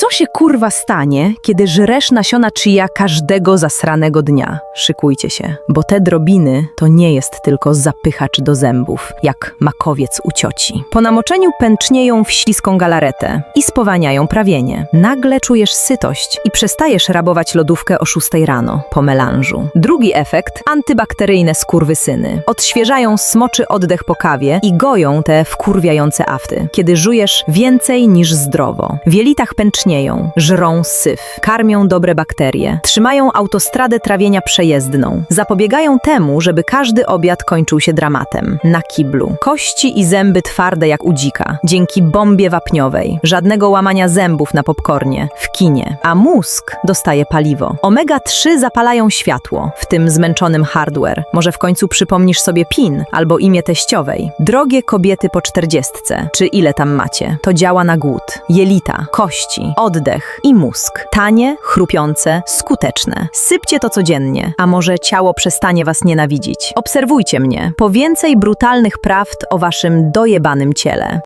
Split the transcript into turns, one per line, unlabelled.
Co się kurwa stanie, kiedy żresz nasiona chia każdego zasranego dnia? Szykujcie się, bo te drobiny to nie jest tylko zapychacz do zębów, jak makowiec u cioci. Po namoczeniu pęcznieją w śliską galaretę i spowalniają prawienie. Nagle czujesz sytość i przestajesz rabować lodówkę o 6 rano po melanżu. Drugi efekt antybakteryjne skurwysyny. Odświeżają smoczy oddech po kawie i goją te wkurwiające afty, kiedy żujesz więcej niż zdrowo. W jelitach pęcznieją, żrą syf, karmią dobre bakterie, trzymają autostradę trawienia przejezdną, zapobiegają temu, żeby każdy obiad kończył się dramatem. Na kiblu. Kości i zęby twarde jak u dzika, dzięki bombie wapniowej. Żadnego łamania zębów na popcornie, w kinie. A mózg dostaje paliwo. Omega-3 zapalają światło, w tym zmęczonym hardware. Może w końcu przypomnisz sobie PIN albo imię teściowej. Drogie kobiety po czterdziestce, czy ile tam macie, to działa na głód. Jelita, kości, oddech i mózg. Tanie, chrupiące, skuteczne. Sypcie to codziennie, a może ciało przestanie was nienawidzić. Obserwujcie mnie. Po więcej brutalnych prawd o waszym dojebanym ciele.